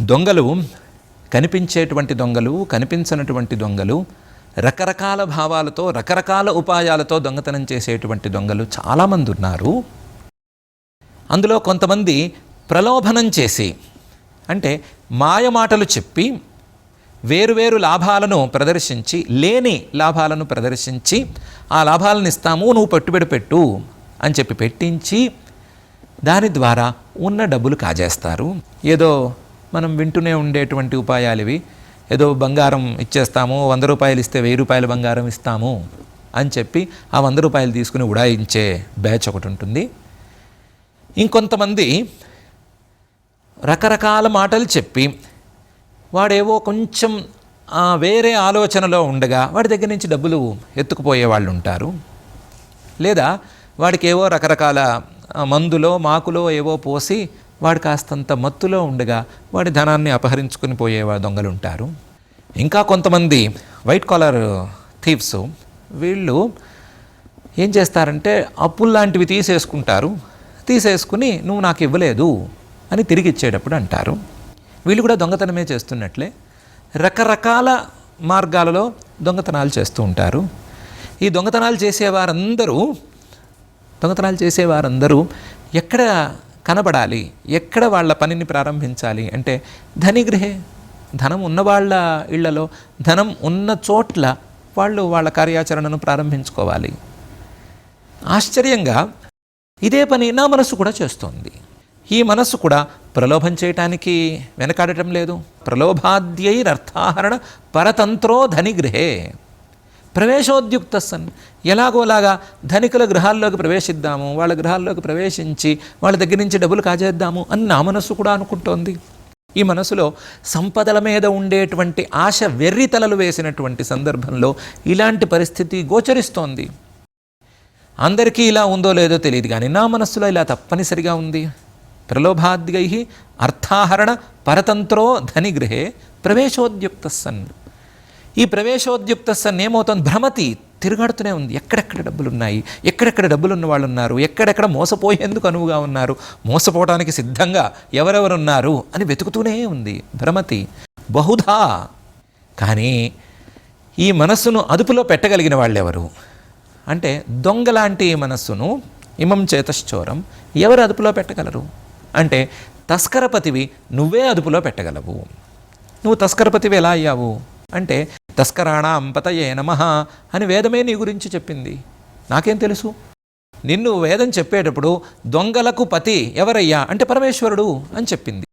దొంగలు కనిపించేటువంటి దొంగలు కనిపించనటువంటి దొంగలు రకరకాల భావాలతో రకరకాల ఉపాయాలతో దొంగతనం చేసేటువంటి దొంగలు చాలామంది ఉన్నారు. అందులో కొంతమంది ప్రలోభనం చేసి అంటే మాయమాటలు చెప్పి వేరువేరు లాభాలను ప్రదర్శించి లేని లాభాలను ప్రదర్శించి ఆ లాభాలను ఇస్తాము నువ్వు పెట్టుబడి పెట్టు అని చెప్పి పెట్టించి దాని ద్వారా ఉన్న డబ్బులు కాజేస్తారు. ఏదో మనం వింటూనే ఉండేటువంటి ఉపాయాలు ఇవి ఏదో బంగారం ఇచ్చేస్తాము వంద రూపాయలు ఇస్తే వెయ్యి రూపాయల బంగారం ఇస్తాము అని చెప్పి ఆ వంద రూపాయలు తీసుకుని ఉడాయించే బ్యాచ్ ఒకటి ఉంటుంది. ఇంకొంతమంది రకరకాల మాటలు చెప్పి వాడేవో కొంచెం వేరే ఆలోచనలో ఉండగా వాడి దగ్గర నుంచి డబ్బులు ఎత్తుకుపోయే వాళ్ళు ఉంటారు. లేదా వాడికి ఏవో రకరకాల మందులో మాకులో ఏవో పోసి వాడు కాస్తంత మత్తులో ఉండగా వాడి ధనాన్ని అపహరించుకుని పోయే దొంగలుంటారు. దొంగలు ఉంటారు ఇంకా కొంతమంది వైట్ కాలర్ థీవ్స్ వీళ్ళు ఏం చేస్తారంటే అప్పులు లాంటివి తీసేసుకుంటారు. తీసేసుకుని నువ్వు నాకు ఇవ్వలేదు అని తిరిగి ఇచ్చేటప్పుడు అంటారు. వీళ్ళు కూడా దొంగతనమే చేస్తున్నట్లే రకరకాల మార్గాలలో దొంగతనాలు చేస్తూ ఉంటారు. ఈ దొంగతనాలు చేసేవారందరూ దొంగతనాలు చేసేవారందరూ ఎక్కడ కనబడాలి. ఎక్కడ వాళ్ళ పనిని ప్రారంభించాలి? అంటే ధనిగృహే. ధనం ఉన్నవాళ్ళ ఇళ్ళలో ధనం ఉన్న చోట్ల వాళ్ళు వాళ్ళ కార్యాచరణను ప్రారంభించుకోవాలి. ఆశ్చర్యంగా ఇదే పని నా మనసు కూడా చేస్తోంది. ఈ మనస్సు కూడా ప్రలోభం చేయటానికి వెనకాడటం లేదు. ప్రలోభాద్యైరర్థాహరణ పరతంత్రో ధనిగృహే. ప్రవేశోద్యుక్త సన్ ఎలాగోలాగా ధనికుల గృహాల్లోకి ప్రవేశిద్దాము వాళ్ళ గృహాల్లోకి ప్రవేశించి వాళ్ళ దగ్గర నుంచి డబ్బులు కాజేద్దాము అని నా మనస్సు కూడా అనుకుంటోంది. ఈ మనసులో సంపదల మీద ఉండేటువంటి ఆశ వెర్రితలలు వేసినటువంటి సందర్భంలో ఇలాంటి పరిస్థితి గోచరిస్తోంది. అందరికీ ఇలా ఉందో లేదో తెలియదు కానీ నా మనస్సులో ఇలా తప్పనిసరిగా ఉంది. ప్రలోభాద్గై అర్థాహరణ పరతంత్రో ధనిగృహే ప్రవేశోద్యుక్త సన్ ఈ ప్రవేశోద్యుక్త సన్ ఏమవుతుంది భ్రమతి తిరుగాడుతూనే ఉంది. ఎక్కడెక్కడ డబ్బులు ఉన్నాయి ఎక్కడెక్కడ డబ్బులు ఉన్న వాళ్ళు ఉన్నారు ఎక్కడెక్కడ మోసపోయేందుకు అనువుగా ఉన్నారు? మోసపోవడానికి సిద్ధంగా ఎవరెవరు ఉన్నారు అని వెతుకుతూనే ఉంది భ్రమతి. బహుధా! కానీ ఈ మనస్సును అదుపులో పెట్టగలిగిన వాళ్ళెవరు? అంటే దొంగలాంటి ఈ మనస్సును ఇమం చేతశ్చోరం ఎవరు అదుపులో పెట్టగలరు? అంటే తస్కరపతివి నువ్వే అదుపులో పెట్టగలవు. నువ్వు తస్కరపతివి ఎలా అయ్యావు? అంటే తస్కరాణ అంపతయే నమ అని వేదమే నీ గురించి చెప్పింది. నాకేం తెలుసు? నిన్ను వేదం చెప్పేటప్పుడు దొంగలకు పతి ఎవరయ్యా? అంటే పరమేశ్వరుడు అని చెప్పింది.